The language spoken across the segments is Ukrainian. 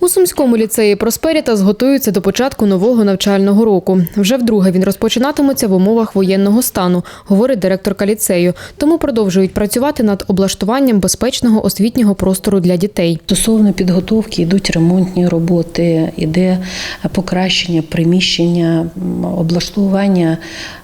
У Сумському ліцеї Просперітас готуються до початку нового навчального року. Вже вдруге він розпочинатиметься в умовах воєнного стану, говорить директорка ліцею. Тому продовжують працювати над облаштуванням безпечного освітнього простору для дітей. Стосовно підготовки йдуть ремонтні роботи, іде покращення приміщення, облаштування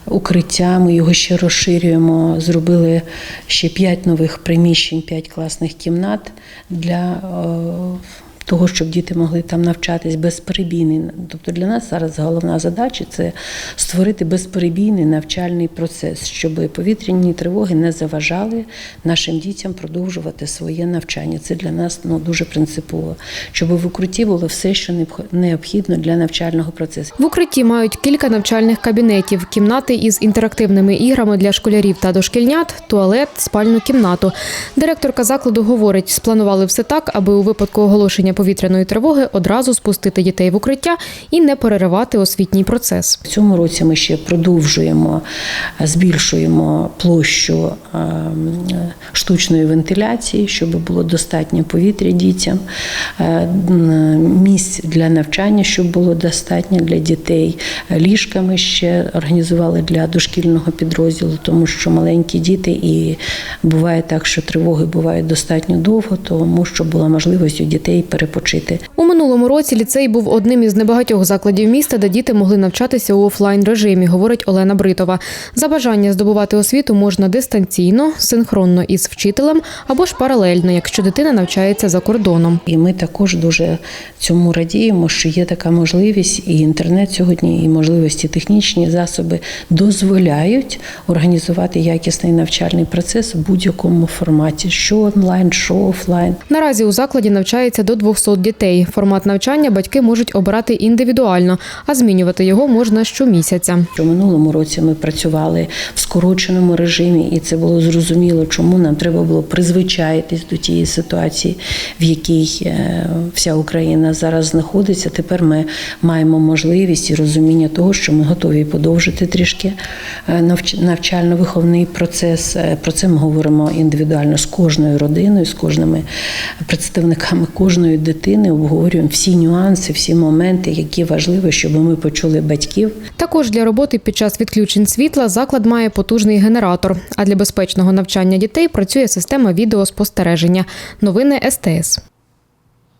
укриття. Ми його ще розширюємо. Зробили ще п'ять нових приміщень, п'ять класних кімнат для е, того, щоб діти могли там навчатись безперебійний. Тобто для нас зараз головна задача це створити безперебійний навчальний процес, щоб повітряні тривоги не заважали нашим дітям продовжувати своє навчання. Це для нас ну, дуже принципово, щоб в укритті було все, що необх- необхідно для навчального процесу. В укритті мають кілька навчальних кабінетів, кімнати із інтерактивними іграми для школярів та дошкільнят, туалет, спальну кімнату. Директорка закладу говорить, спланували все так, аби у випадку оголошення повітряної тривоги одразу спустити дітей в укриття і не переривати освітній процес. В цьому році ми ще продовжуємо, е, збільшуємо площу е, штучної вентиляції, щоб було достатньо повітря дітям, е, місць для навчання, щоб було достатньо для дітей. Е, Ліжка ми ще організували для дошкільного підрозділу, тому що маленькі діти і буває так, що тривоги бувають достатньо довго, тому що була можливість у дітей перепочити. У минулому році ліцей був одним із небагатьох закладів міста, де діти могли навчатися у офлайн режимі, говорить Олена Бритова. За бажання здобувати освіту можна дистанційно, синхронно із вчителем або ж паралельно, якщо дитина навчається за кордоном. І ми також дуже цьому радіємо, що є така можливість, і інтернет сьогодні, і можливості технічні засоби дозволяють організувати якісний навчальний процес в будь-якому форматі, що онлайн, що офлайн. Наразі у закладі навчається до 200 дітей. Формат навчання батьки можуть обирати індивідуально, а змінювати його можна щомісяця. У минулому році ми працювали в скороченому режимі, і це було зрозуміло, чому нам треба було призвичаїтись до тієї ситуації, в якій е, вся Україна зараз знаходиться. Тепер ми маємо можливість і розуміння того, що ми готові подовжити трішки е, навчально-виховний процес. Е, Про це ми говоримо індивідуально з кожною родиною, з кожними представниками кожної дитини. Обговорюємо всі нюанси, всі моменти, які важливі, щоб ми почули батьків. Також для роботи під час відключень світла заклад має потужний генератор. А для безпечного навчання дітей працює система відеоспостереження. Новини СТС.